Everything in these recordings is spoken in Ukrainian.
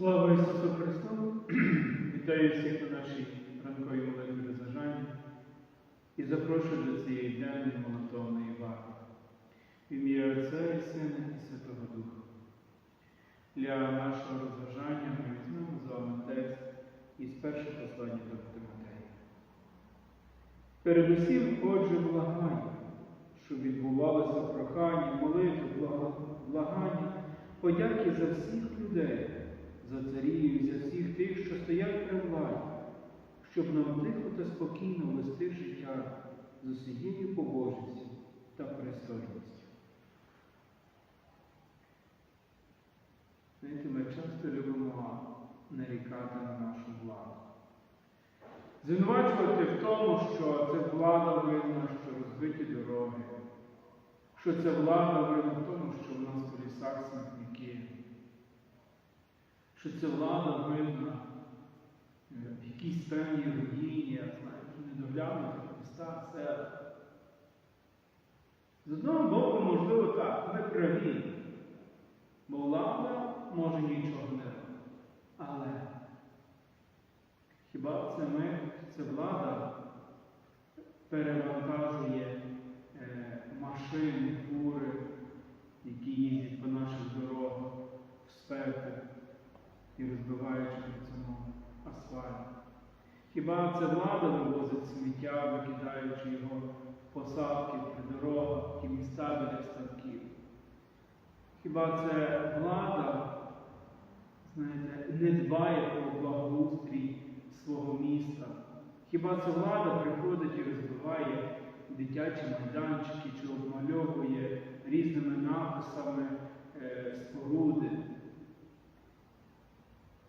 Слава Ісусу Христу! Вітаю всіх на нашій ранковій молитві розважання і запрошую до цієї денної молитовної варти. В ім'я Отця і Сина і Святого Духа. Для нашого розважання ми візьмемо з вами текст із першого послання до Тимотея. Передусім, отже, благання, щоб відбувалося прохання, молитви, блага- благання, подяки за всіх людей, за царів за всіх тих, що стоять при владі, щоб нам тихо та спокійно вести життя з усією побожністю та пристойністю. Знаєте, ми часто любимо нарікати на нашу владу. Звинувачувати в тому, що це влада винна, що розбиті дороги, що це влада винна в тому, що в нас в лісах смітники, що це влада винна е, в якійсь певній руїні, знаєте, недоглянутих містах, селах. З одного боку, можливо, так, ми праві, бо влада може нічого не робити. Але хіба це ми, це влада перевантажує е, машини, фури, які їздять по наших дорогах в спеку і розбиваючи при цьому асфальт? Хіба це влада вивозить сміття, викидаючи його в посадки при дорогах і міста біля ставків? Хіба це влада, знаєте, не дбає про благоустрій свого міста? Хіба це влада приходить і розбиває дитячі майданчики чи обмальовує різними написами е, споруди?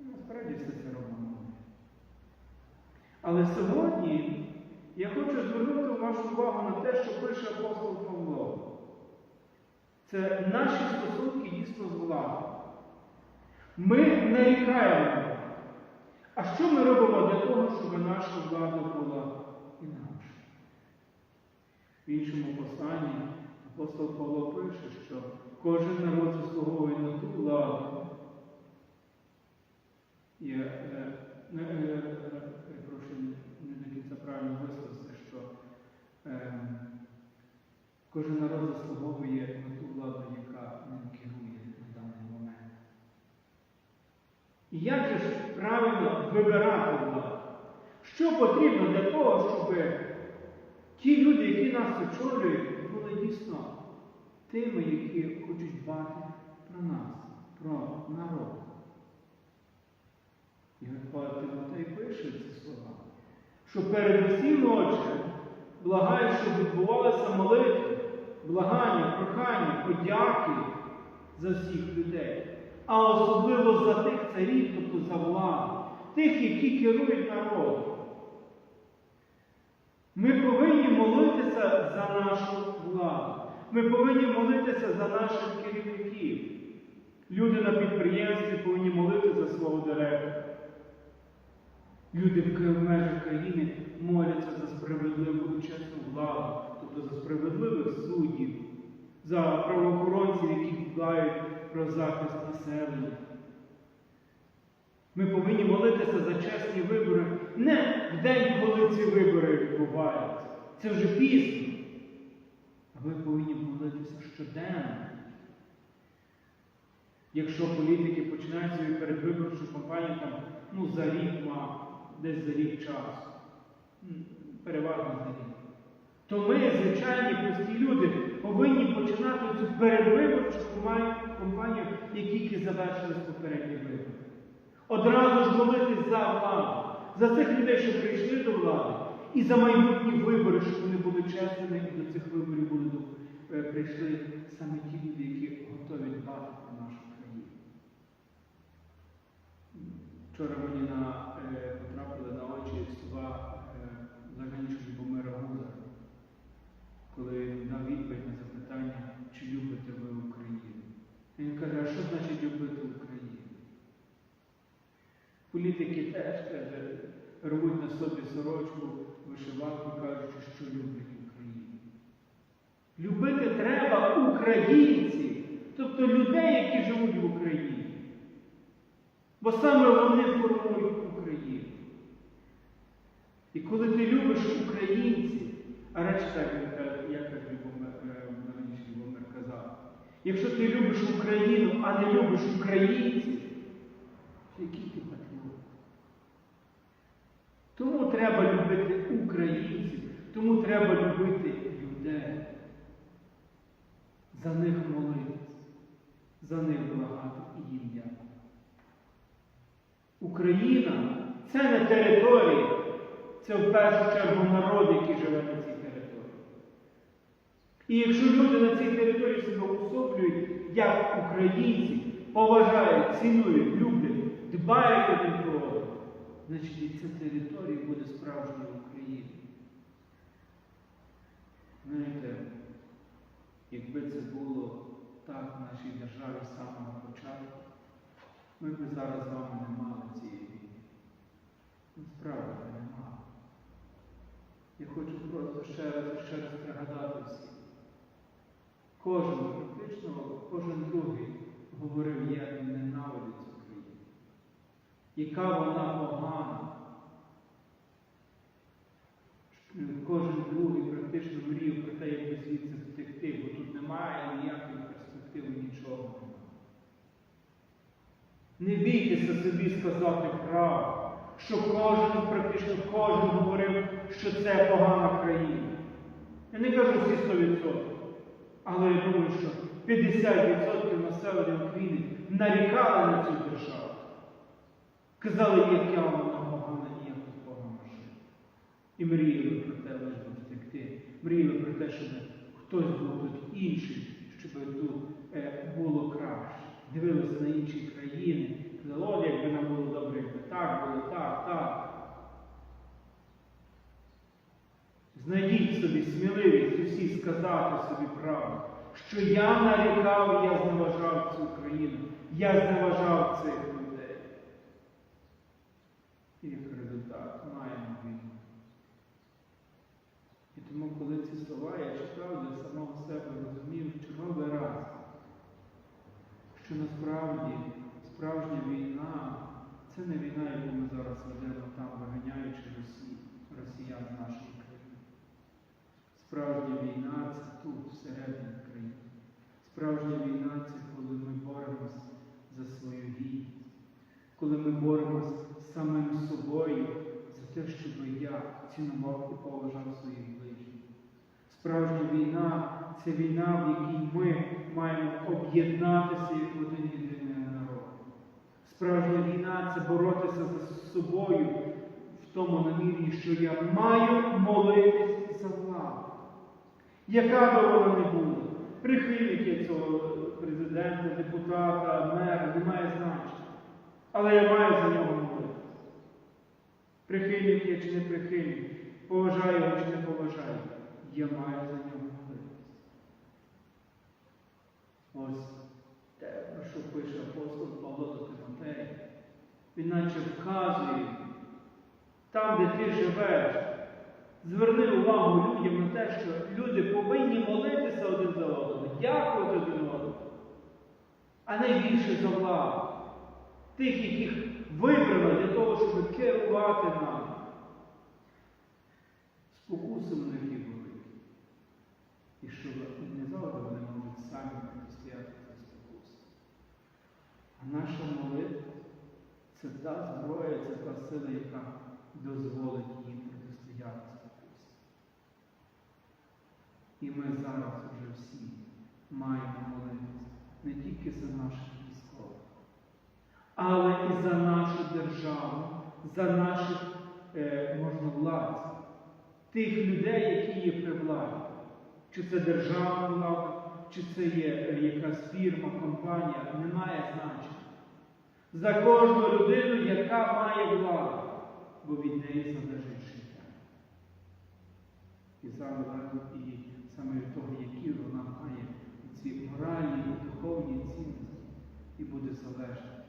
Насправді все це робимо. ми. Але сьогодні я хочу звернути вашу увагу на те, що пише апостол Павло. Це наші стосунки дійсно з владою. Ми нарікаємо. А що ми робимо для того, щоб наша влада була інакша? В іншому посланні апостол Павло пише, що кожен народ заслуговує на ту владу. Я е, не, е, е, перепрошую, не до кінця правильно висловився, що е, кожен народ заслуговує на ту владу, яка ним керує на даний момент. І як же ж правильно вибирати владу? Що потрібно для того, щоб ті люди, які нас очолюють, були дійсно тими, які хочуть дбати про нас, про народ? І Господь Тимотей пише ці слова, що передусім отче благає, щоб відбувалися молитви, благання, прохання, подяки за всіх людей, а особливо за тих царів, тобто за владу, тих, які керують народом. Ми повинні молитися за нашу владу. Ми повинні молитися за наших керівників. Люди на підприємстві повинні молити за свого директора. Люди в межах країни моляться за справедливу і чесну владу, тобто за справедливих суддів, за правоохоронців, які дбають про захист населення. Ми повинні молитися за чесні вибори не в день, коли ці вибори відбуваються. Це вже пізно. А ви повинні молитися щоденно. Якщо політики починають свою передвиборчу кампанію там, ну, за рік, ма, десь за рік часу, переважно за рік, то ми, звичайні прості люди, повинні починати цю передвиборчу кампанію- кампанію, як тільки завершились попередні вибори. Одразу ж молитись за владу, за цих людей, що прийшли до влади, і за майбутні вибори, щоб вони були чесними, і до цих виборів були е, прийшли саме ті люди, які готові дбати про нашу країну. Вчора мені на, е, потрапили на очі слова е, заканчуючи Любомира Гуза, коли дав відповідь на запитання, чи любите ви Україну. Він каже, а що значить любити Україну? Політики теж каже, рвуть на собі сорочку, вишиванку, кажучи, що люблять Україну. Любити треба українців, тобто людей, які живуть в Україні. Бо саме вони формують Україну. І коли ти любиш українців, а речі так, як раніше Любомир казав, якщо ти любиш Україну, а не любиш українців, то який ти патріот? Тому треба любити українців, тому треба любити людей. За них молитися, за них благати і їм дякувати. Україна це не територія, це в першу чергу народ, який живе на цій території. І якщо люди на цій території себе особлюють як українці, поважають, цінують, люблять, дбають один про одного, значить і ця територія буде справжньою Україною. Знаєте, якби це було так в нашій державі з самого початку, ми б зараз з вами не мали цієї війни. Насправді не. Я хочу просто ще раз і ще раз пригадати всім. Кожен, практично кожен другий говорив, як він ненавидить цю країну. Яка вона погана. Кожен другий практично мріяв про те, як звідси втекти, бо тут немає ніякої перспективи, нічого немає. Не бійтеся собі сказати правду, що кожен, практично кожен говорив, що це погана країна. Я не кажу всі 100%, але я думаю, що 50% населення України нарікали на цю державу. Казали, яка вона погана і як тут погано жити. І мріяли про те, би втекти. Мріяли про те, щоб хтось був тут інший, щоб тут е, було краще. Дивилися на інші країни, казали, от якби нам було добре, так було, так, так. Знайдіть собі сміливість усі сказати собі правду, що я нарікав, я зневажав цю країну, я зневажав цих людей. І як результат маємо війну. І тому, коли ці слова я читав для самого себе, розумів черговий раз, що насправді справжня війна це не війна, яку ми зараз ведемо там, виганяючи росіян з нашої країни. Справжня війна це тут, всередині країни. Справжня війна це коли ми боремось за свою гідність, коли ми боремось з самим собою за те, щоб я цінував і поважав своїх ближніх. Справжня війна це війна, в якій ми маємо об'єднатися як один народ. Справжня війна це боротися за собою в тому намірі, що я маю молитись за владу. Яка би вона не була, прихильники цього президента, депутата, мера, не має значення. Але я маю за нього молитися. Прихильник я чи не прихильник, поважаю його чи не поважаю, я маю за нього молитися. Ось те, про що пише апостол Павло Тимотея. Він наче вказує, там, де ти живеш, зверни увагу людям на те, що люди повинні молитися один за одного, дякувати один одному, а найбільше за владу. Тих, яких вибрали для того, щоб керувати нами. Спокуси в них є великі. І що не завжди вони можуть самі протистояти наша молитва це та зброя, це та сила, яка дозволить їм протистояти спокусі. І ми зараз вже всі маємо молитися не тільки за наших військових, але і за нашу державу, за наших е, можновладців, тих людей, які є при владі. Чи це державна влада, чи це є е, якась фірма, компанія, не має значення. За кожну людину, яка має владу, бо від неї залежить життя. І саме і саме від того, які вона має ці моральні і духовні цінності, і буде залежати,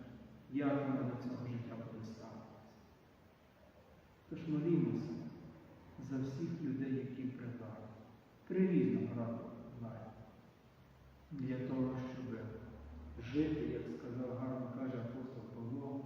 як вона до цього життя буде ставитися. Тож молімося за всіх людей, які при владі, при різному раду для того, щоб жити, як сказав гарно каже апостол Павло,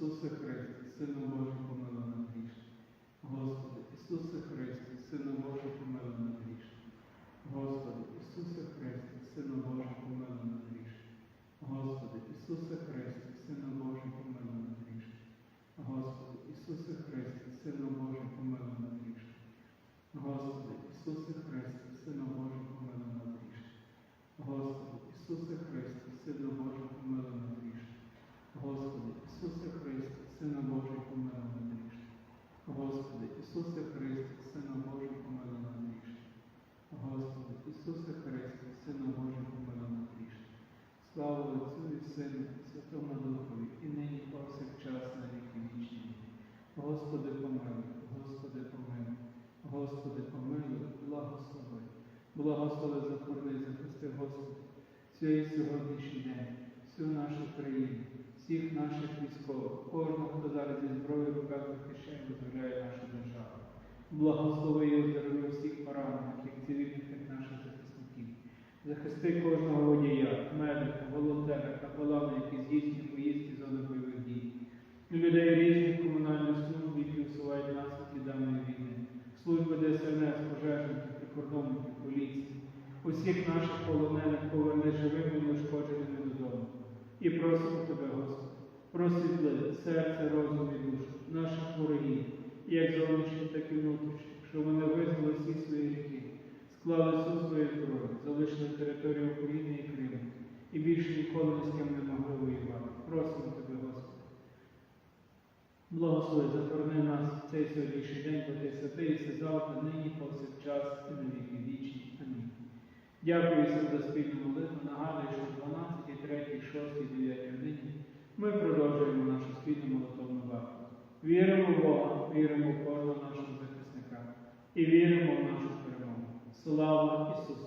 Ісусе Христе, Сину Божий, помилуй нас грішно. Господи, Ісусе Христе, Сину Божий, помилуй нас грішно. Господи, Ісусе Христе, Сину Божий, помилуй нас грішно. Господи, Ісусе Христе, Сину Божий, помилуй нас грішно. Господи, Ісусе Христе, Сину Божий, помилуй нас грішно. Господи, Ісусе Христе, Сину Божий, помилуй нас грішно. Господи, Ісусе Христе, Сину Божий, помилуй нас грішно. Господи, Ісусе Христе, Сину Божий, помилуй нас грішно. Господи, Ісусе Христе, Сину Божий, помилуй нас грішно. Господи, Ісусе Христе, Сину Божий, помилуй нас грішно. Слава Отцю і Сину, і Святому Духові, і нині і повсякчас на віки вічні. Господи, помилуй, Господи, помилуй, Господи, помилуй, благослови. Благослови захорони, захисти, Господи, цей сьогоднішній день, всю нашу країну, всіх наших військових, кожного, хто зараз зі зброєю в руках захищає, визволяє нашу державу. Благослови і оздорови всіх поранених, як цивільних, як наших захисників. Захисти кожного водія, медика, волонтера, капелана, які здійснюють поїздки зони бойових дій. Людей різних комунальних служб, які усувають наслідки даної війни. Служби DSNS, пожежників, прикордонників, поліції. Усіх наших полонених поверни живими і неушкодженими додому. І просимо тебе, Господи, просвітли серце, розум і душу наших ворогів, як зовнішніх, так і внутрішніх, щоб вони визнали всі свої гріхи, склали всю свою зброю, залишили територію України і Криму, і більше ніколи ні з ким не могли воювати. Просимо тебе. Благослови, захорони нас в цей сьогоднішній день, бо ти святий, все завтра, нині, повсякчас і на віки вічні. Амінь. Дякую за спільну молитву. Нагадую, що в 12, 3, 6, 9 годині ми продовжуємо нашу спільну молитовну варту. Віримо в Бога, віримо в кожного нашого захисника і віримо в нашу перемогу. Слава Ісусу